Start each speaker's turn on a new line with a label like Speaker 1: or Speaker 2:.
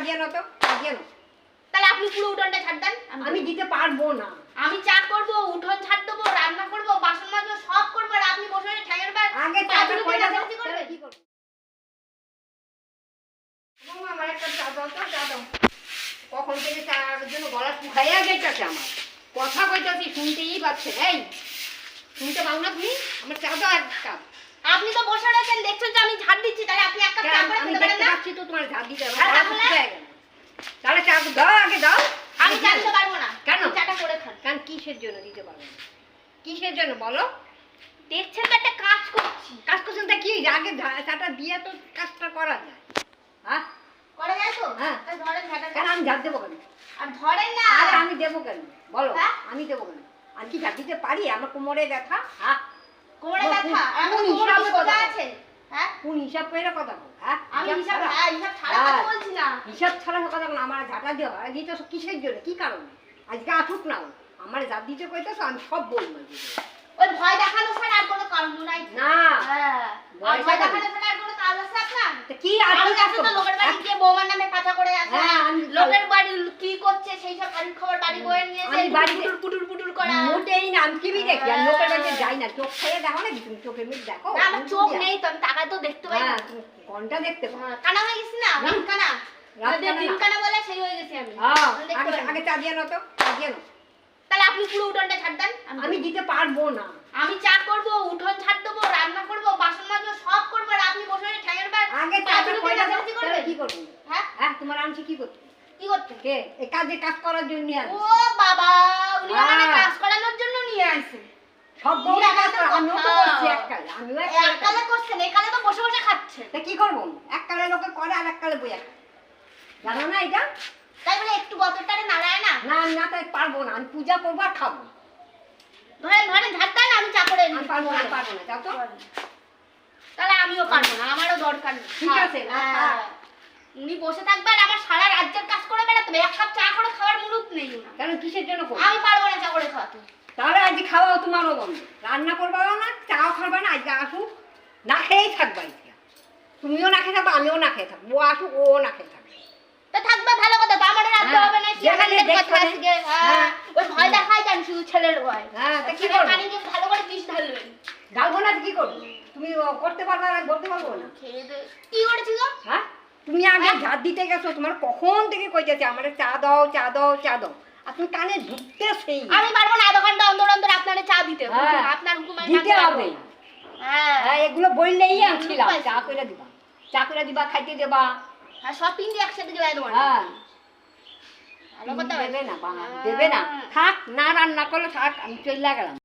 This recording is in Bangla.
Speaker 1: দিয়ে না তো চা না
Speaker 2: তাহলে আপনি পুরো উঠোনটা ছাড় দেন।
Speaker 1: আমি দিতে পারব না।
Speaker 2: আমি চা করব উঠোন ছাড় দেবো রান্না করব বাসন মাজবো সব করব আর আপনি বসে বসে ঠ্যাঙের বার
Speaker 1: আগে
Speaker 2: দুটো
Speaker 1: করে? কি করব? বৌমা, আমার একটা চা দাও তো চা দাও। কখন থেকে চার জন্য গলা শুকাইয়া গেছে আমার। কথা কইতাছি শুনতেই পাচ্ছে এই। শুনতে পাও না তুমি? আমার চা দাও এক কাপ
Speaker 2: আপনি তো বসে রয়েছেন দেখছেন যে আমি ঝাড় দিচ্ছি তাহলে আপনি এক কাপ চা করে
Speaker 1: আমি
Speaker 2: খেতে পারেন না?
Speaker 1: পাচ্ছি তো তোমার ঝাড় দিতে হবে।
Speaker 2: হ্যাঁ, তাহলে?
Speaker 1: চা দাও আগে দাও।
Speaker 2: আমি চা দিতে পারব না।
Speaker 1: কেন?
Speaker 2: চাটা করে খান
Speaker 1: কারণ কিসের জন্য দিতে পারব না? কিসের জন্য বলো?
Speaker 2: দেখছেন তো একটা কাজ করছি।
Speaker 1: কাজ করছেন তা কি আগে চাটা দিয়ে তো কাজটা করা যায়। হ্যাঁ?
Speaker 2: করা যায় তো?
Speaker 1: হ্যাঁ।
Speaker 2: ধরেন ঝাঁটা
Speaker 1: কেন আমি ঝাড় দেবো কেন?
Speaker 2: আর ধরেন না।
Speaker 1: আরে আমি দেবো কেন? বলো
Speaker 2: হ্যাঁ?
Speaker 1: আমি দেবো কেন? আমি কি ঝাড় দিতে পারি? আমার কোমরে ব্যথা? হ্যাঁ?
Speaker 2: কোমরে ব্যথা আর আমার
Speaker 1: জাত
Speaker 2: কোমরে
Speaker 1: কথা
Speaker 2: আছে? হ্যাঁ?
Speaker 1: কোন হিসাব করে কথা বল হ্যাঁ?
Speaker 2: আমি হিসাব হ্যাঁ হিসাব ছাড়া কথা
Speaker 1: হ্যাঁ।
Speaker 2: বলছি না।
Speaker 1: হিসাব ছাড়া কথা বল আমার ঝাঁটা দেওয়া হয়। দিতে কিসের জন্য? কি কারণে? আজকে আসুক না। আমার ঝাড় দিতে কইতেছো আমি সব বলব।
Speaker 2: ওই ভয় দেখানো ছাড়া আর কোনো কারণ নাই।
Speaker 1: না।
Speaker 2: হ্যাঁ।
Speaker 1: ভয় দেখানো?
Speaker 2: দেখানো ছাড়া আর কোনো কাজ আছে আপনার
Speaker 1: তা কি
Speaker 2: বৌমার নামে পাতা করে আসে।
Speaker 1: আমি
Speaker 2: লোকের বাড়ি কি করছে সেই সব বাড়ির খবর বাড়ি বয়ে নিয়ে
Speaker 1: আমি
Speaker 2: এসে পুটুর পুটুর পুটুর করা।
Speaker 1: মোটেই না আমি টিভি দেখি আর। লোকের বাড়িতে যাই না। চোখ খেয়ে দেখো না তুমি? চোখের মুখ দেখো?
Speaker 2: আমার চোখ নেই তো আমি টাকা তো দেখতে পাই না।
Speaker 1: ঘণ্টা দেখতে পাও।
Speaker 2: কানা হয়ে গেছি না? রাত কানা
Speaker 1: রাত
Speaker 2: ওদের
Speaker 1: কানা
Speaker 2: দিন কানা বলে সেই হয়ে গেছি আমি। আমি দেখতে
Speaker 1: আগে আগে চা দিয়ে নাও তো চা নাও।
Speaker 2: তাহলে আপনি পুরো উঠোনটা ছাড় দেন।
Speaker 1: আমি দিতে পারব না।
Speaker 2: আমি চা করব উঠোন ছাড় দেবো রান্না করব বাসন মাজবো সব করব আর আপনি বসে বসে ঠ্যাঙের বার
Speaker 1: আগে
Speaker 2: পা
Speaker 1: চাটা
Speaker 2: দুটো
Speaker 1: করে দাও
Speaker 2: নাচানাচি
Speaker 1: তাহলে
Speaker 2: করবেন?
Speaker 1: কি করব
Speaker 2: হ্যাঁ
Speaker 1: হ্যাঁ তোমার আনছি কি করতে?
Speaker 2: কি করতে?
Speaker 1: কে? এই কাজে কাজ করার জন্য
Speaker 2: ও বাবা উনি আমাকে
Speaker 1: হ্যাঁ।
Speaker 2: কাজ করানোর জন্য নিয়ে আসেন
Speaker 1: সব বউরা কাজ করে। আমিও তো করছি এক কালে আমিও এক কালে
Speaker 2: এককালে করছেন একালে তো বসে বসে খাচ্ছে।
Speaker 1: তা কি করব? এক কালে লোকে করে আর এক কালে বইয়া জানো না এটা?
Speaker 2: তাই বলে একটু বতরটারে নাড়ায় না?
Speaker 1: না আমি না তাই পারব না। আমি পূজা করব আর খাব।
Speaker 2: ধরেন ধরেন ঝাড় দেন আমি চা করে
Speaker 1: আমি
Speaker 2: নিই।
Speaker 1: পারব না পারব না। যাও তো।
Speaker 2: তাহলে আমিও পারব না আমারও দরকার
Speaker 1: ঠিক আছে, না,
Speaker 2: হ্যাঁ। উনি বসে থাকবে আর আমার সারা রাজ্যের হবে এক কাপ চা করে খাওয়ার মুরুত নেই।
Speaker 1: কেন কিসের জন্য করব?
Speaker 2: আমি পারব না চা করে খাওয়াতে।
Speaker 1: তাহলে আজকে খাওয়াও তোমারও বন্ধ। রান্না করবা না চাও খাবে না আজকে আসুক না খেয়েই থাকবা তুমিও না খেয়ে থাকব আমিও না খেয়ে থাকব। ও আসুক ও না খেয়ে থাকবে।
Speaker 2: তো থাকবে ভালো কথা আমারও রাখতে
Speaker 1: হ্যাঁ,
Speaker 2: হবে না
Speaker 1: যেখানে
Speaker 2: কথা
Speaker 1: না।
Speaker 2: আজকে হ্যাঁ।
Speaker 1: হ্যাঁ।
Speaker 2: ওই ভয় দেখাই যান শুধু ছেলের ভয়।
Speaker 1: হ্যাঁ তা কি করব?
Speaker 2: কানে গিয়ে ভালো করে বিষ ঢালবেন
Speaker 1: ঢালবো না কি করব? তুমি করতে পারবে না বলতে পারব না?
Speaker 2: খেয়ে দে। কি
Speaker 1: তুমি আগে ঝাড় দিতে গেছো তোমার কখন থেকে কইতেছে আমার চা দাও চা দাও চা দাও। আর তুমি কানে ঢুকতে সেই।
Speaker 2: আমি পারব না আধ ঘণ্টা অন্তর অন্তর আপনারে চা দিতে
Speaker 1: হ্যাঁ।
Speaker 2: আপনার হুকুম
Speaker 1: দিতে হবে।
Speaker 2: হ্যাঁ।
Speaker 1: হ্যাঁ এগুলো বললেই আনছিলাম। চা করে দিবা চা করে দিবা খাইতে দেবা।
Speaker 2: হ্যাঁ সব তিনটে একসাথে দেবো
Speaker 1: হ্যাঁ।
Speaker 2: ভালো কথা
Speaker 1: দেবে না বাবা দেবে না। থাক না রান্না করলে থাক আমি চলে গেলাম।